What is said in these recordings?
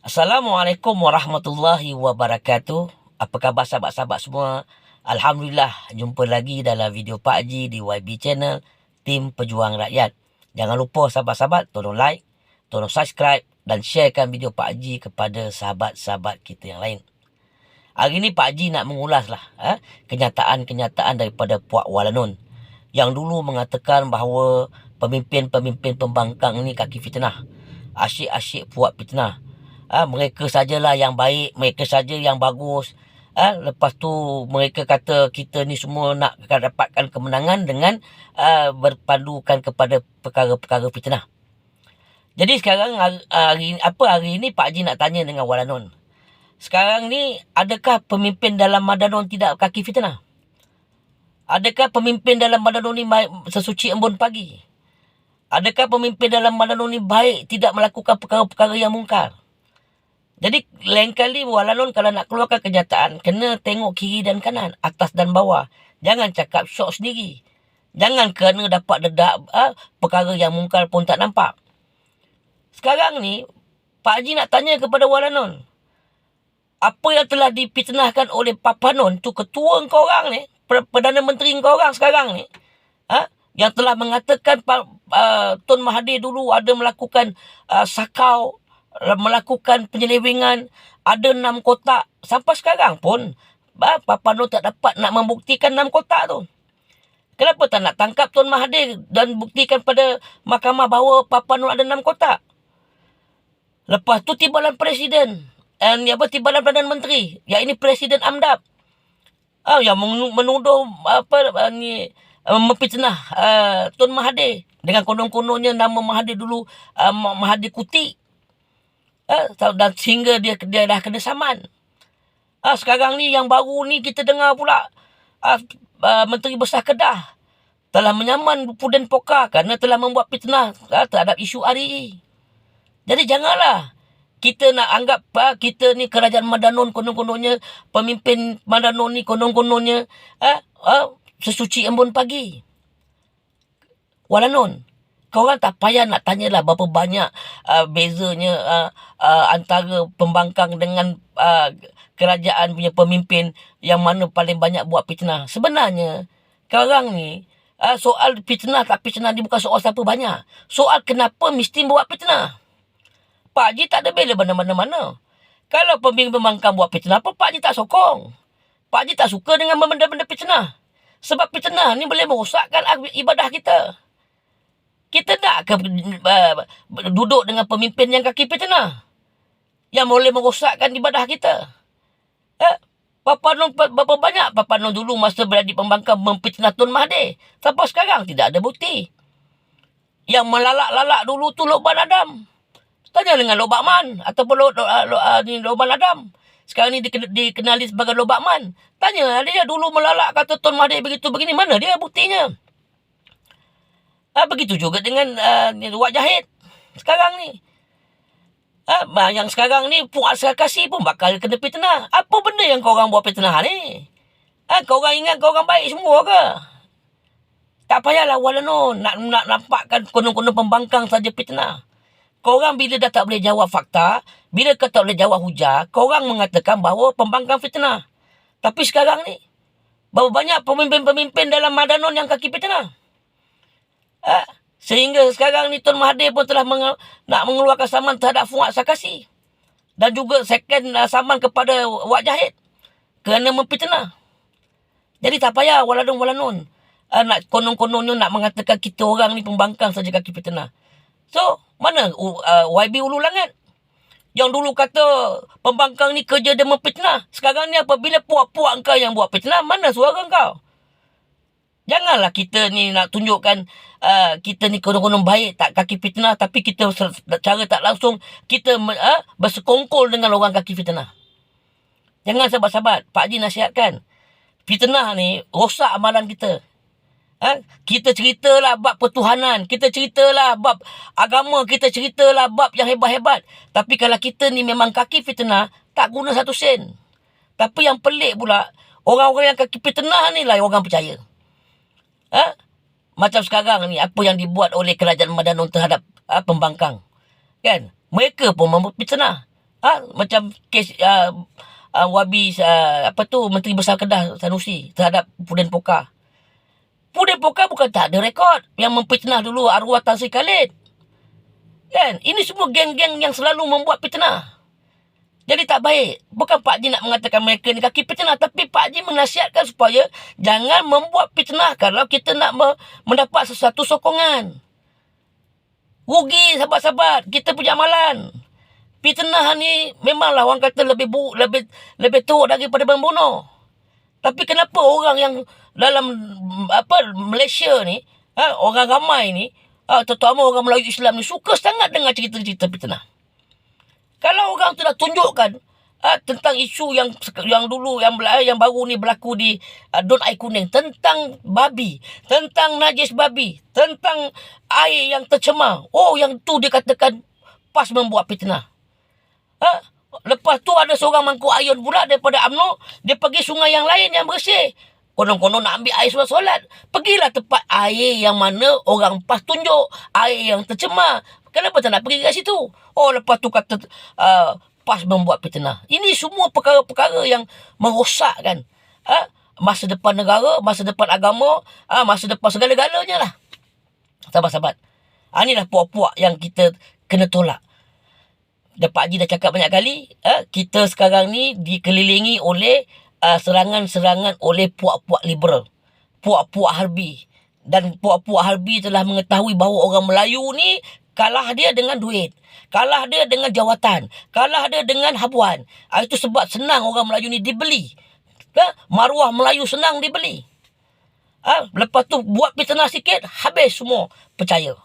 Assalamualaikum warahmatullahi wabarakatuh. Apa khabar sahabat-sahabat semua? Alhamdulillah jumpa lagi dalam video Pak Haji di YB Channel Tim Pejuang Rakyat. Jangan lupa sahabat-sahabat tolong like, tolong subscribe dan sharekan video Pak Haji kepada sahabat-sahabat kita yang lain. Hari ini Pak Haji nak mengulaslah eh, kenyataan-kenyataan daripada Puak Walanun yang dulu mengatakan bahawa pemimpin-pemimpin pembangkang ini kaki fitnah. Asyik-asyik buat fitnah. Ha, mereka sajalah yang baik, mereka saja yang bagus. Ha, lepas tu mereka kata kita ni semua nak dapatkan kemenangan dengan uh, berpandukan kepada perkara-perkara fitnah. Jadi sekarang hari, hari apa hari ini Pak Haji nak tanya dengan Walanon. Sekarang ni adakah pemimpin dalam Madanon tidak kaki fitnah? Adakah pemimpin dalam Madanon ni sesuci embun pagi? Adakah pemimpin dalam Madanon ni baik tidak melakukan perkara-perkara yang mungkar? Jadi lain kali walalun kalau nak keluarkan kenyataan, kena tengok kiri dan kanan, atas dan bawah. Jangan cakap syok sendiri. Jangan kerana dapat dedak ha, perkara yang mungkar pun tak nampak. Sekarang ni, Pak Haji nak tanya kepada Walanun. Apa yang telah dipitnahkan oleh Papanon tu ketua kau orang ni, Perdana Menteri kau orang sekarang ni, ha, yang telah mengatakan uh, Tun Mahathir dulu ada melakukan uh, sakau melakukan penyelewengan ada enam kotak sampai sekarang pun Papa Nur tak dapat nak membuktikan enam kotak tu. Kenapa tak nak tangkap Tuan Mahathir dan buktikan pada mahkamah bahawa Papa Nur ada enam kotak? Lepas tu timbalan presiden dan apa timbalan Perdana Menteri, ya ini Presiden Amdab. Ah yang menuduh apa ni memfitnah uh, Tuan Mahathir dengan konon-kononnya nama Mahathir dulu uh, Mahathir Kuti Ha? Dan sehingga dia dia dah kena saman. Ha, sekarang ni yang baru ni kita dengar pula ha, uh, Menteri Besar Kedah telah menyaman Puden Poka kerana telah membuat fitnah ha, terhadap isu RE. Jadi janganlah kita nak anggap ha, kita ni kerajaan Madanon konon-kononnya pemimpin Madanon ni konon-kononnya ha, ha, sesuci embun pagi. Walanon, kau orang tak payah nak tanyalah berapa banyak uh, bezanya uh, uh, antara pembangkang dengan uh, kerajaan punya pemimpin yang mana paling banyak buat fitnah. Sebenarnya, kau orang ni, uh, soal fitnah tak fitnah ni bukan soal siapa banyak. Soal kenapa mesti buat fitnah. Pak Haji tak ada bela mana-mana-mana. Kalau pemimpin pembangkang buat fitnah apa, Pak Haji tak sokong. Pak Haji tak suka dengan benda-benda fitnah. Sebab fitnah ni boleh merosakkan ibadah kita. Kita nak ke uh, duduk dengan pemimpin yang kaki fitnah? Yang boleh merosakkan ibadah kita. Eh? Papa Nun, berapa banyak Papa Nun dulu masa berada di pembangkang memfitnah Tun Mahathir. Sampai sekarang tidak ada bukti. Yang melalak-lalak dulu tu Lokban Adam. Tanya dengan Lobakman ataupun Lo, Lo, Lo, uh, ni Lokban Adam. Sekarang ni dikenali sebagai Lobakman. Tanya dia dulu melalak kata Tun Mahathir begitu begini. Mana dia buktinya? Ha, begitu juga dengan uh, Wak Jahid. Sekarang ni. Ha, yang sekarang ni Puak Serkasi pun bakal kena fitnah. Apa benda yang kau orang buat fitnah ni? Ha, kau orang ingat kau orang baik semua ke? Tak payahlah walano nak nak nampakkan konon-konon pembangkang saja fitnah. Kau orang bila dah tak boleh jawab fakta, bila kau tak boleh jawab hujah, kau orang mengatakan bahawa pembangkang fitnah. Tapi sekarang ni, berapa banyak pemimpin-pemimpin dalam Madanon yang kaki fitnah? Sehingga sekarang ni Tuan Mahathir pun telah menge- nak mengeluarkan saman terhadap Fuad Sakasi. Dan juga second uh, saman kepada Wak Jahid. Kerana memfitnah. Jadi tak payah waladun-walanun. Uh, nak konon-kononnya nak mengatakan kita orang ni pembangkang saja kaki fitnah. So, mana uh, YB Ulu Langat? Yang dulu kata pembangkang ni kerja dia memfitnah. Sekarang ni apabila puak-puak kau yang buat fitnah, mana suara kau? Janganlah kita ni nak tunjukkan uh, kita ni konon-konon baik tak kaki fitnah tapi kita cara tak langsung kita uh, bersekongkol dengan orang kaki fitnah. Jangan sahabat-sahabat, Pak Haji nasihatkan. Fitnah ni rosak amalan kita. Ha? Kita ceritalah bab pertuhanan. Kita ceritalah bab agama. Kita ceritalah bab yang hebat-hebat. Tapi kalau kita ni memang kaki fitnah, tak guna satu sen. Tapi yang pelik pula, orang-orang yang kaki fitnah ni lah orang percaya. Ha? Macam sekarang ni, apa yang dibuat oleh kerajaan Madanon terhadap ha, pembangkang. Kan? Mereka pun memfitnah. Ha? Macam kes uh, uh, Wabi uh, apa tu Menteri Besar Kedah Sanusi terhadap Puden Poka. Puden Poka bukan tak ada rekod yang memfitnah dulu arwah Tan Sri Khalid. Kan? Ini semua geng-geng yang selalu membuat fitnah. Jadi tak baik. Bukan Pak Haji nak mengatakan mereka ni kaki fitnah. Tapi Pak Haji menasihatkan supaya jangan membuat fitnah kalau kita nak me- mendapat sesuatu sokongan. Rugi sahabat-sahabat. Kita punya amalan. Fitnah ni memanglah orang kata lebih buruk, lebih lebih teruk daripada membunuh. Tapi kenapa orang yang dalam apa Malaysia ni, ha, orang ramai ni, ha, terutama orang Melayu Islam ni suka sangat dengar cerita-cerita fitnah. Kalau orang tu dah tunjukkan ha, tentang isu yang yang dulu yang bela- yang baru ni berlaku di uh, Don Air Kuning tentang babi, tentang najis babi, tentang air yang tercemar. Oh, yang tu dia katakan pas membuat fitnah. Ha? Lepas tu ada seorang mangkuk ayun pula daripada UMNO. Dia pergi sungai yang lain yang bersih. Konon-konon nak ambil air solat-solat. Pergilah tempat air yang mana orang pas tunjuk. Air yang tercemar. Kenapa tak nak pergi kat situ? Oh lepas tu kata uh, pas membuat fitnah. Ini semua perkara-perkara yang merosakkan ha? masa depan negara, masa depan agama, ha? masa depan segala-galanya lah. Sahabat-sahabat. Ha, inilah puak-puak yang kita kena tolak. Dan Pak Haji dah cakap banyak kali, uh, kita sekarang ni dikelilingi oleh uh, serangan-serangan oleh puak-puak liberal. Puak-puak harbi. Dan puak-puak harbi telah mengetahui bahawa orang Melayu ni kalah dia dengan duit. Kalah dia dengan jawatan. Kalah dia dengan habuan. Uh, itu sebab senang orang Melayu ni dibeli. Uh, maruah Melayu senang dibeli. Uh, lepas tu buat fitnah sikit, habis semua percaya.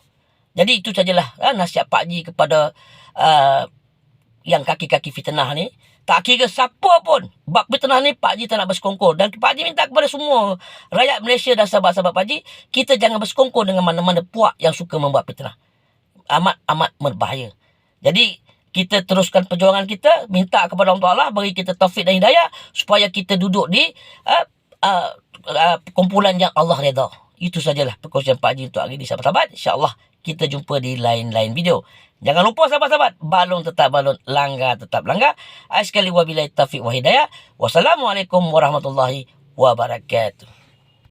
Jadi itu sajalah uh, nasihat Pak Haji kepada uh, yang kaki-kaki fitnah ni. Tak kira siapa pun. Bab fitnah ni Pak Haji tak nak bersekongkol. Dan Pak Haji minta kepada semua rakyat Malaysia dan sahabat-sahabat Pak Haji. Kita jangan bersekongkol dengan mana-mana puak yang suka membuat fitnah. Amat-amat berbahaya. Jadi kita teruskan perjuangan kita. Minta kepada Allah Ta'ala bagi kita taufik dan hidayah. Supaya kita duduk di uh, uh, uh, kumpulan yang Allah redha. Itu sajalah perkongsian Pak Haji untuk hari ini sahabat-sahabat. InsyaAllah kita jumpa di lain-lain video. Jangan lupa sahabat-sahabat, balon tetap balon, langgar tetap langgar. Sekali wabillahi taufiq wa hidayah. Wassalamualaikum warahmatullahi wabarakatuh.